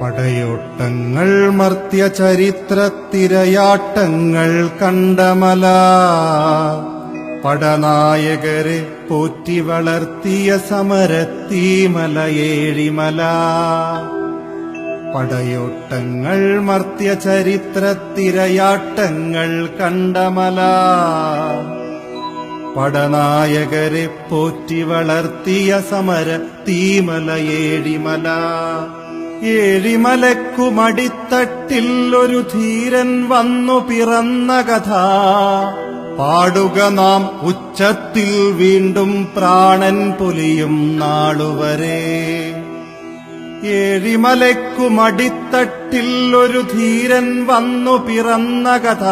പടയോട്ടങ്ങൾ മർത്യ ചരിത്രത്തിരയാട്ടങ്ങൾ കണ്ടമല. പടനായകരെ പോറ്റി വളർത്തിയ സമരത്തീമലയേഴിമല. പടയോട്ടങ്ങൾ മർത്യ ചരിത്രത്തിരയാട്ടങ്ങൾ കണ്ടമല. പടനായകരെ പോറ്റി വളർത്തിയ സമര തീമലയേഴിമല ഏഴിമലക്കുമടിത്തട്ടിൽ ഒരു ധീരൻ വന്നു പിറന്ന കഥ. പാടുക നാം ഉച്ചത്തിൽ വീണ്ടും പ്രാണൻ പൊലിയും നാളുവരെ. ഏഴിമലക്കുമടിത്തട്ടിൽ ഒരു ധീരൻ വന്നു പിറന്ന കഥ.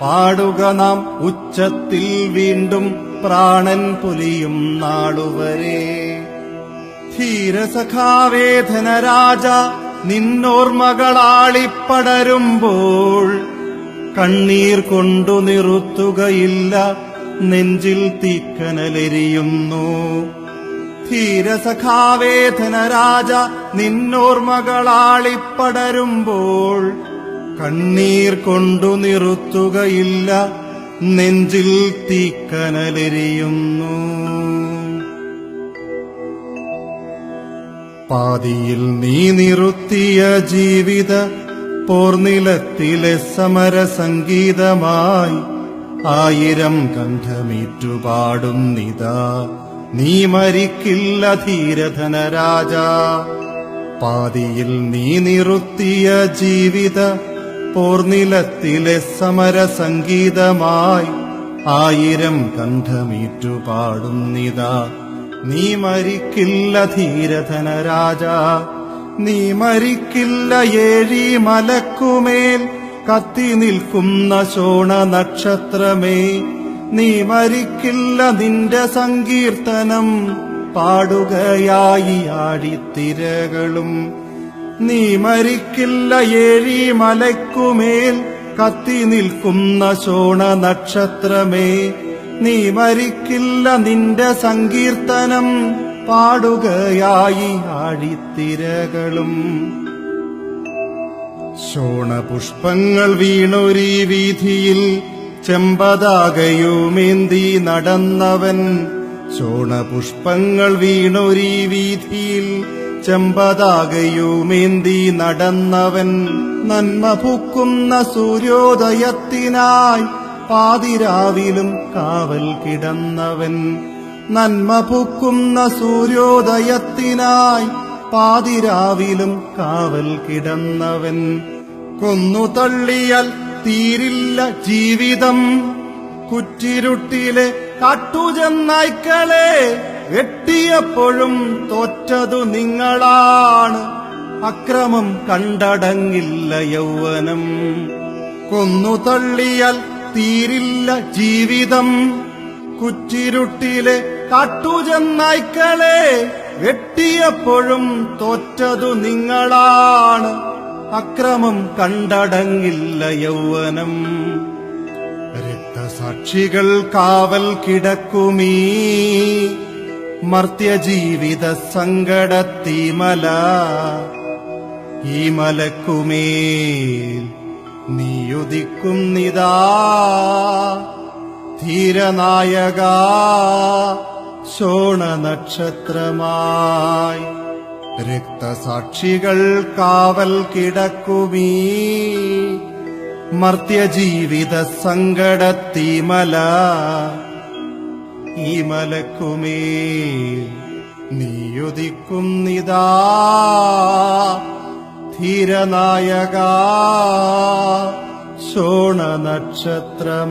പാടുക നാം ഉച്ചത്തിൽ വീണ്ടും പ്രാണൻ പൊലിയും നാളുവരെ. ധീരസഖാവേധന രാജ നിന്നോർമകളാളിപ്പടരുമ്പോൾ കണ്ണീർ കൊണ്ടു നിറുത്തുകയില്ല നെഞ്ചിൽ തീക്കനലെരിയുന്നു. ധീരസഖാവേധന രാജ നിന്നോർമകളാളിപ്പടരുമ്പോൾ കണ്ണീർ കൊണ്ടു നിറുത്തുകയില്ല നെഞ്ചിൽ തീക്കനലെരിയുന്നു. പാതിയിൽ നീ നിറുത്തിയ ജീവിത പോർനിലത്തിലെ സമര സംഗീതമായി ആയിരം കണ്ഠമേറ്റുപാടുന്നിതാ നീ മരിക്കില്ല ധീരധന രാജ പാതിയിൽ നീ നിറുത്തിയ ജീവിത പോർനിലത്തിലെ സമര സംഗീതമായി ആയിരം കണ്ഠമേറ്റുപാടുന്നിതാ നീ മരിക്കില്ല ധീരധന രാജ നീ മരിക്കില്ല ഏഴി മലക്കുമേൽ. കത്തി നിൽക്കുന്ന ശോണ നക്ഷത്രമേ. നീ മരിക്കില്ല നിന്റെ സങ്കീർത്തനം. പാടുകയായി ആടിത്തിരകളും. നീ മരിക്കില്ല ഏഴി മലക്കുമേൽ. കത്തി നിൽക്കുന്ന ശോണ നക്ഷത്രമേ. നീ മരിക്കില്ല നിന്റെ സങ്കീർത്തനം. പാടുകയായി ആഴിത്തിരകളും. ശോണപുഷ്പങ്ങൾ വീണൊരീ വീതിയിൽ ചെമ്പതാകയുമേന്തി നടന്നവൻ. ശോണപുഷ്പങ്ങൾ വീണൊരീ വീതിയിൽ ചെമ്പതാകയുമേന്തി നടന്നവൻ. നന്മ പൂക്കുന്ന സൂര്യോദയത്തിനായി പാതിരാവിലും കാവൽ കിടന്നവൻ. നന്മ പൂക്കുന്ന സൂര്യോദയത്തിനായി പാതിരാവിലും കാവൽ കിടന്നവൻ. കൊന്നു തള്ളിയാൽ തീരില്ല ജീവിതം. കുറ്റിരുട്ടിലെ കാട്ടുചെന്നായ്ക്കളെ വെട്ടിയപ്പോഴും തോറ്റതു നിങ്ങളാണ്. അക്രമം കണ്ടടങ്ങില്ല യൗവനം. കൊന്നു തള്ളിയാൽ തീരില്ല ജീവിതം. കുറ്റിരുട്ടിലെ കാട്ടുചെന്നായ്ക്കളെ വെട്ടിയപ്പോഴും തോറ്റതു നിങ്ങളാണ്. അക്രമം കണ്ടടങ്ങില്ല യൗവനം. രക്തസാക്ഷികൾ കാവൽ കിടക്കുമീ. മർത്യജീവിത സങ്കടത്തീമല. ഈ മലക്കുമേൽ നീയുദിക്കുന്നിതാ ധീരനായക ശോണ നക്ഷത്രമായി. രക്തസാക്ഷികൾ കാവൽ കിടക്കുമീ. മർത്യജീവിത സങ്കടത്തീമല ഈ നീയുദിക്കും നീയുദിക്കുന്നിതാ ധീരനായക ശോണ നക്ഷത്രമായി